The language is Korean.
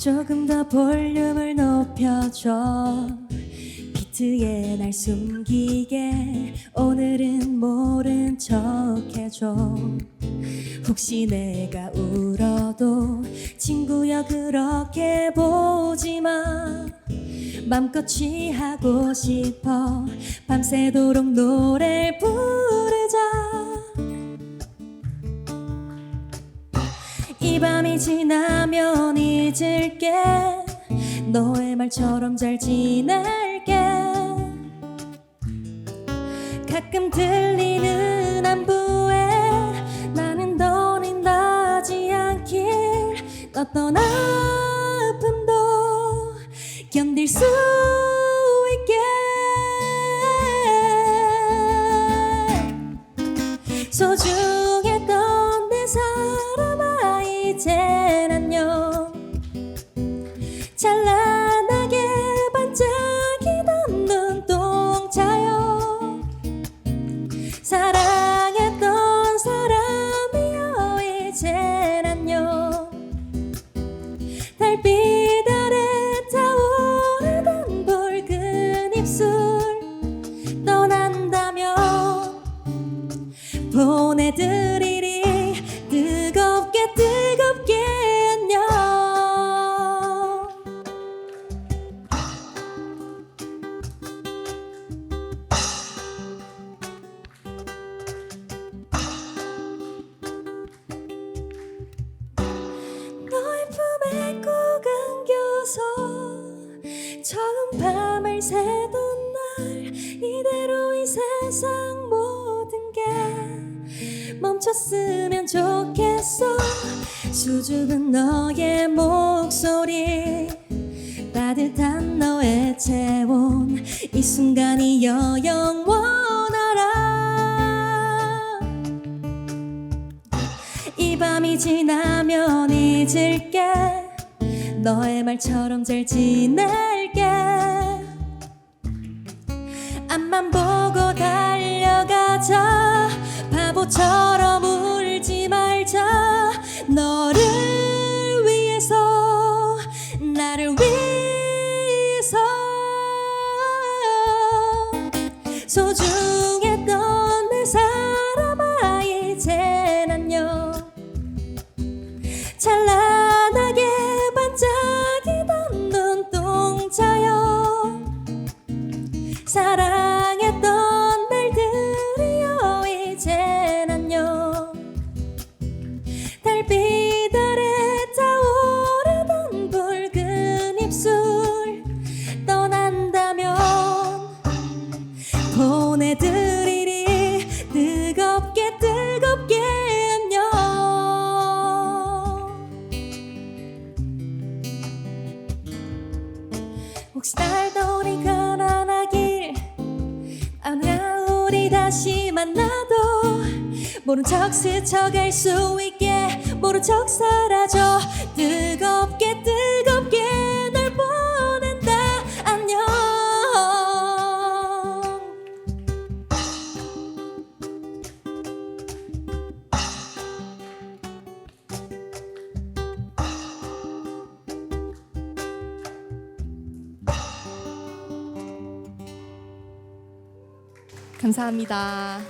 조금 더 볼륨을 높여줘. 비트에 날 숨기게. 오늘은 모른 척 해줘. 혹시 내가 울어도 친구여 그렇게 보지 마. 맘껏 취하고 싶어. 밤새도록 노래를 부르자. 이 밤이 지나면 잊을게. 너의 말처럼 잘 지낼게. 가끔 들리는 안부에 나는 떠린다지 않길 어떤 아픔도 견딜 수 있게. 소중했던 내 사람아 이젠 안녕 새던 날 이대로 이 세상 모든 게 멈췄으면 좋겠어. 수줍은 너의 목소리 따뜻한 너의 체온 이 순간이 영원하라. 이 밤이 지나면 잊을게. 너의 말처럼 잘 지낼게 앞만 보고 달려가자. 바보처럼 울지 말자. 너를 위해서 나를 위해서. 소중 혹시 날 떠오리 가난하길? 아냐 우리 다시 만나도 모른 척 스쳐갈 수 있게 모른 척 사라져. 뜨겁게 뜨 감사합니다.